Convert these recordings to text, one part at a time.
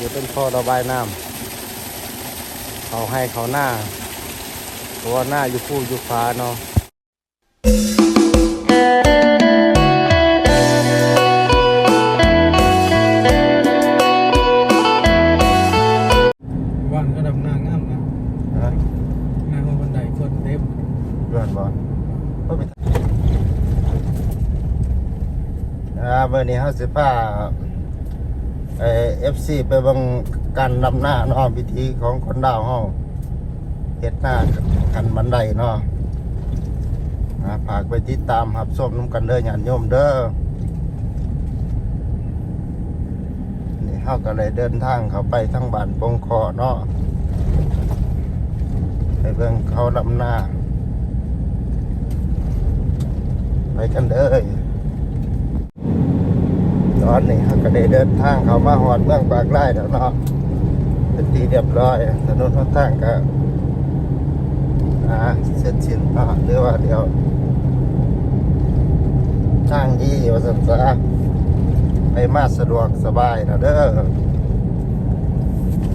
นี่เป็นท่อระบายน้ำเขาให้เขาหน้าเพราะว่าหน้าอยู่ผู้อยู่ฟ้าเนาะวันก็ดำนางงามนะนะงานบันไดคนเต็มเพื่อนบอลก็ไปอ่าเมื่อนี้เขาสิป้า เอฟซีไปบังการนำหน้าเนาะพิธีของคนดาวเฮาเฮ็ดหน้าขันบันไดเนาะฝากไปติดตามหับส้มน้ำกันเด้อญาติโยมเด้อนี่เฮาก็เลยเดินทางเข้าไปทั้งบ้านปงคอเนาะไปเบิ่งเขาลำหน้าไปกันเลย ตอนนี้เขาก็ได้เดินทางเขามาหอดเมืองปากไร่แล้วเนาะเป็นทีเรียบร้อยถนนหนทางก็อ่าเสร็จสิ้นเนาะหรือว่าเดี๋ยวทางยี่วสันซะไปมาสะดวกสบายนะเด้อ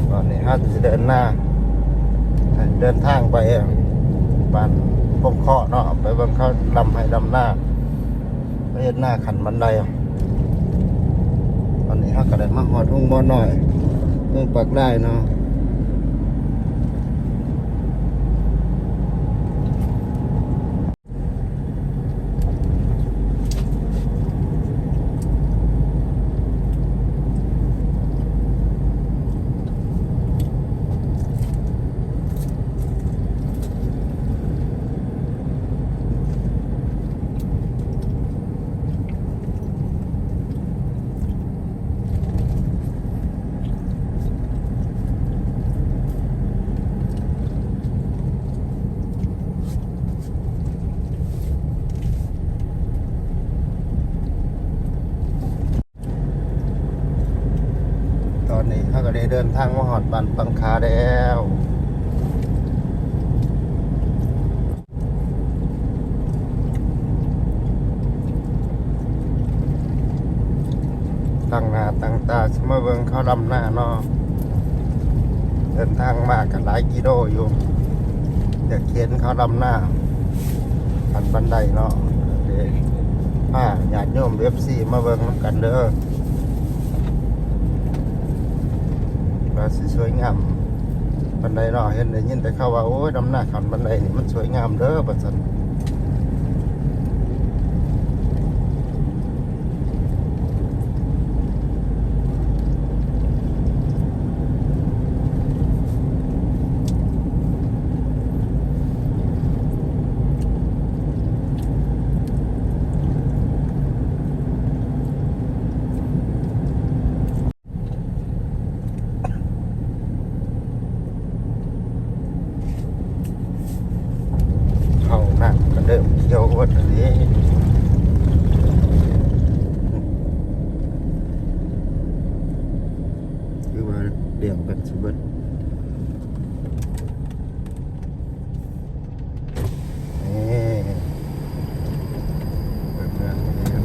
ตอนนี้ฮะจะเดินหน้า เดินทางไปบ้านพงเคาะเนาะไปบิ่งเขาลำให้ลำหน้าไปเฮ็ดหน้าขันบันไดอะ เขาก็ได้มาหอดทุ่งบ่อน่อยเมืองปากได้เนาะตอนนี้ เด้เดินทางมาหอดบ้านปังคาแล้วตั้งหน้าตั้งตาสมาเบิงเขาลำหน้าเนาะเดินทางมากันหลายกิโลอยู่อยากเขียนเขาลำหน้าขันบันไดเนาะเด็กผ้าญาติโยมเอฟซีมาเบิงนกันเด้อ ว่าสิสวยงามบันไดเนาะเห็นได้ยินแต่เขาว่าโอ้ยดำหน้าขันบันไดนี่มันสวยงามเด้อประสันเข้านั่งก็เริ่มเที่ยววัดอันนี้คือว่าเดี่ยงกันสุดนี่เปิดงานนี้ครับ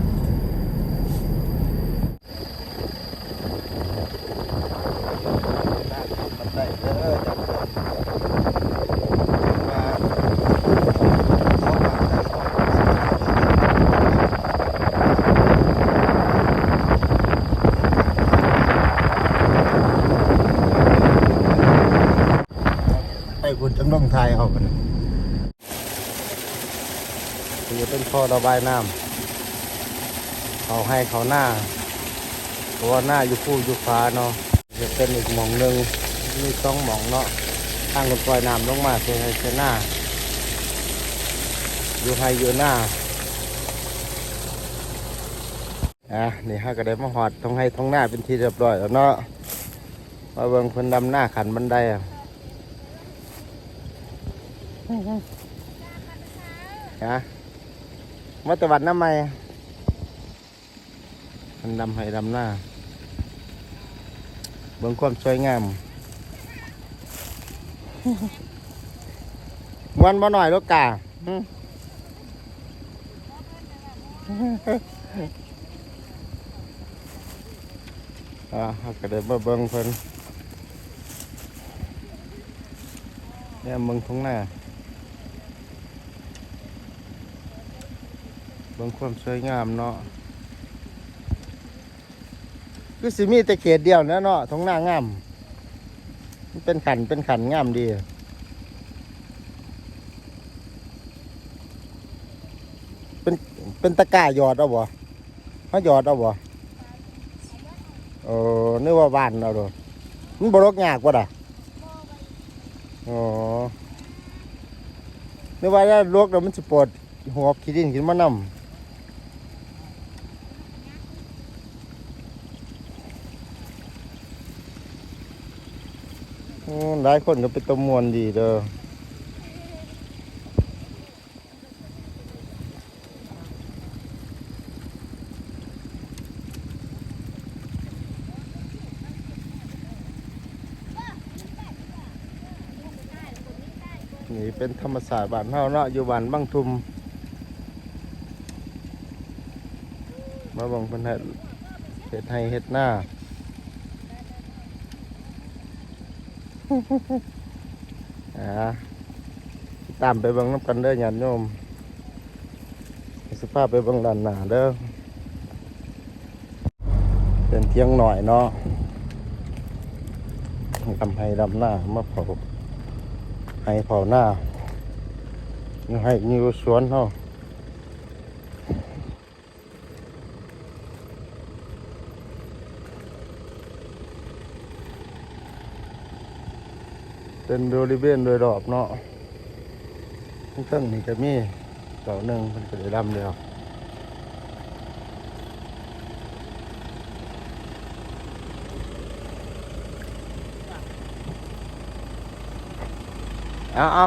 บันไดเด้อจับมา ไปคุณจังต้องทายเอากันนี่เป็นท่อระบายน้ำเขาให้เขาหน้าเพราะว่าหน้าอยู่ผู้อยู่ฟ้าเนาะจะเป็นอีกหมองหนึ่งมีสองหมองเนาะทางกันปล่อยน้ำลงมาเพื่อให้เชหน้าอยู่ให้อยู่หน้าอะนี่ฮะก็ได้มาหอดท้องให้ท้องหน้าเป็นที่เรียบร้อยแล้วเนาะมาเบิ่งคนดำหน้าขันบันไดอะ ฮะมาตะวันน้ำไม่มันดำให้ดำหน้า เบิ่งความสวยงามมวนบ่หน่อยลูกกาอืมอ่าเราก็ได้มาเบิ่งเพิ่นเนี่ยเบิ่งทุ่งหน้า บิ่งความสวยงามเนาะคือสิมีแต่เขตเดียวนะเนาะทงหน้างามมันเป็นขันเป็นขันงามดีเป็นเป็นตะกร้าหยอดเอาบ่เขาหยอดเอาบ่เออนึกว่าบ้านเอาดูมันบรกยากว่าด่ะอ๋อนึกว่าถ้าลวกแล้วมันจะปวดหัวขี้ดินขึ้นมานำ หลายคนก็เป็นตะมวนดีเด้อนี่เป็นธรรมศาสตร์บ้านเฮาเนาะอยู่บ้านบางทุม มาบังเพิ่นเฮ็ดเฮ็ดให้เฮ็ดหน้า อ่า ตามไปเบิ่งน้ำกันเด้อญาติโยมสภาพไปเบิ่งด้านหน้าเด้อเป็นเที่ยงหน่อยเนาะทำให้ดำหน้ามาเผาให้เผาหน้าให้ยูสวนเขาะ เป็นบริเวณโดยรอบเนาะทั้งตั้งนี่ก็มีเสาหนึ่งมันก็ได้ดำเดียวเอาเอา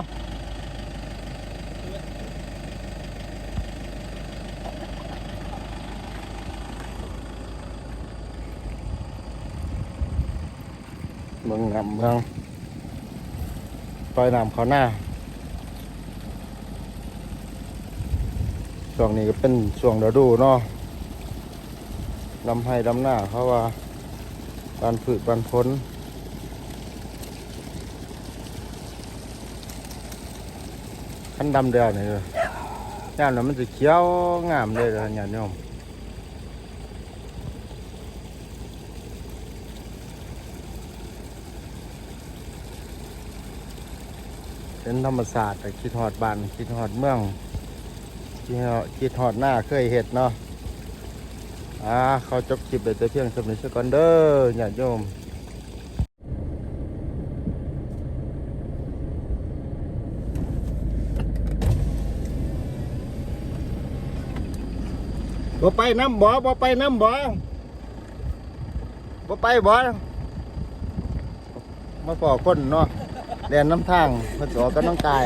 เมืองงำเมือง ปล่อยน้ำเขาหน้าช่วงนี้ก็เป็นช่วงฤดูเนาะลำให้ลำหน้าเขาะว่าบานผืดบานพ้น ขั้นดำเดียวนี่เลยงามแล้วมันจะเขียวงามเลยเลยญาติโยม เป็นธรรมศาสตร์แต่คิดหอดบ้านคิดหอดเมืองที่เราคิดหอดหน้าเคยเห็ดเนาะอ่าเขาจบคลิปไปแต่เพียงสำนึกก่อนเด้อญาติโยมบ่ไปน้ำบ่บ่ไปน้ำบ่บ่ไปบ่มาพอคนเนาะ แดนน้ำทางมาจอกับน้องกาย